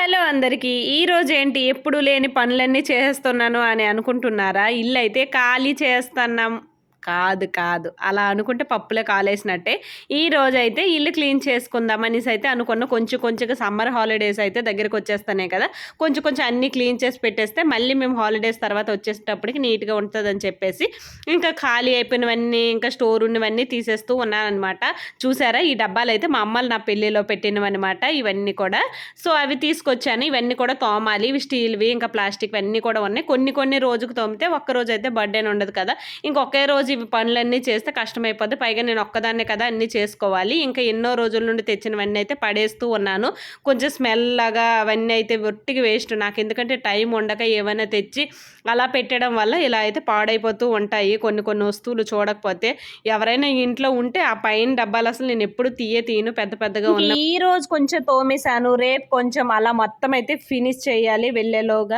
Hello అందరికీ ఈరోజు ఏంటి ఎప్పుడు లేని పనులన్నీ చేస్తున్నాను అని అనుకుంటున్నారా? ఇల్లు అయితే ఖాళీ చేస్తున్నాం. కాదు కాదు. అలా అనుకుంటే పప్పులే కాలేసినట్టే. ఈ రోజు అయితే ఇల్లు క్లీన్ చేసుకుందాం అనేసి అయితే అనుకున్న. కొంచెం కొంచెం సమ్మర్ హాలిడేస్ అయితే దగ్గరకు వచ్చేస్తానే కదా. కొంచెం కొంచెం అన్నీ క్లీన్ చేసి పెట్టేస్తే మళ్ళీ మేము హాలిడేస్ తర్వాత వచ్చేటప్పటికి నీట్గా ఉంటుందని చెప్పేసి ఇంకా ఖాళీ అయిపోయినవన్నీ ఇంకా స్టోర్ ఉన్నవన్నీ తీసేస్తూ ఉన్నానమాట చూసారా? ఈ డబ్బాలు అయితే మా అమ్మలు నా పెళ్ళిలో పెట్టినవన్నమాట ఇవన్నీ కూడా. సో అవి తీసుకొచ్చాను. ఇవన్నీ కూడా తోమాలి. ఇవి స్టీల్వి ఇంకా ప్లాస్టిక్ అన్నీ కూడా ఉన్నాయి. కొన్ని కొన్ని రోజుకు తోమితే ఒక్క రోజు అయితే బర్త్డే ఉండదు కదా. ఇంకొకే రోజు ఇవి పనులన్నీ చేస్తే కష్టమైపోద్ది. పైగా నేను ఒక్కదాన్నే కదా అన్నీ చేసుకోవాలి. ఇంకా ఎన్నో రోజుల నుండి తెచ్చినవన్నీ అయితే పడేస్తూ ఉన్నాను. కొంచెం స్మెల్ లాగా అవన్నీ అయితే ఒట్టికి వేస్ట్. నాకు ఎందుకంటే టైం ఉండక ఏమైనా తెచ్చి అలా పెట్టడం వల్ల ఇలా అయితే పాడైపోతూ ఉంటాయి. కొన్ని కొన్ని వస్తువులు చూడకపోతే ఎవరైనా ఇంట్లో ఉంటే ఆ పైన డబ్బాలు అసలు నేను ఎప్పుడు తీయ తీను పెద్ద పెద్దగా ఉన్నా ఈ రోజు కొంచెం తోమేశాను. రేపు కొంచెం అలా మొత్తం అయితే ఫినిష్ చేయాలి. వెళ్ళేలోగా